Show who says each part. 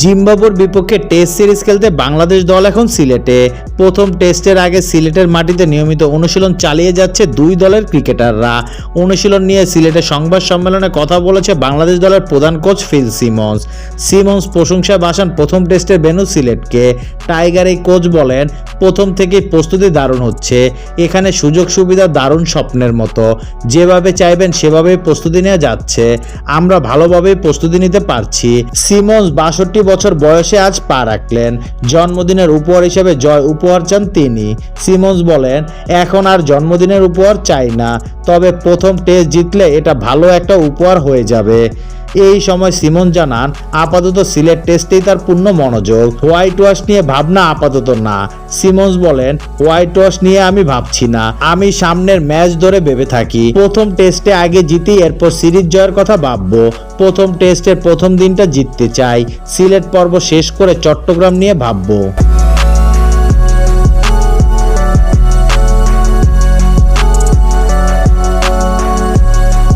Speaker 1: জিম্বাবুর বিপক্ষে test series খেলতে বাংলাদেশ দল এখন সিলেটে। প্রথম টেস্টের আগে সিলেটের মাটিতে নিয়মিত অনুশীলন চালিয়ে যাচ্ছে দুই দলের ক্রিকেটাররা। অনুশীলন নিয়ে সিলেটে সংবাদ সম্মেলনে কথা বলেছে বাংলাদেশ দলের প্রধান কোচ ফিল সিমন্স। সিমন্স প্রশংসায় বাসান প্রথম টেস্টের বেনু সিলেটকে। টাইগার এই কোচ বলেন, প্রথম থেকেই প্রস্তুতি দারুণ হচ্ছে। এখানে সুযোগ সুবিধা দারুণ স্বপ্নের মতো। যেভাবে চাইবেন সেভাবেই প্রস্তুতি নেওয়া যাচ্ছে। আমরা ভালোভাবেই প্রস্তুতি নিতে পারছি। সিমন্স বাষট্টি বছর বয়সে আজ পা রাখলেন। জন্মদিনের উপহার হিসেবে জয় উপহার চান তিনি। সিমন্স বলেন, এখন আর জন্মদিনের উপহার চাই না, তবে প্রথম টেস্ট জিতলে এটা ভালো একটা উপহার হয়ে যাবে। এই সময় সিমন জানান, আপাতত সিলেট টেস্টেই তার পূর্ণ মনোযোগ। হোয়াইট ওয়াশ নিয়ে ভাবনা আপাতত না। সিমন্স বলেন, হোয়াইট ওয়াশ নিয়ে আমি ভাবছি না। আমি সামনের ম্যাচ ধরে ভেবে থাকি। প্রথম টেস্টে আগে জিতি, এরপর সিরিজ জয়ের কথা ভাববো। প্রথম টেস্টের প্রথম দিনটা জিততে চাই। সিলেট পর্ব শেষ করে চট্টগ্রাম নিয়ে ভাববো।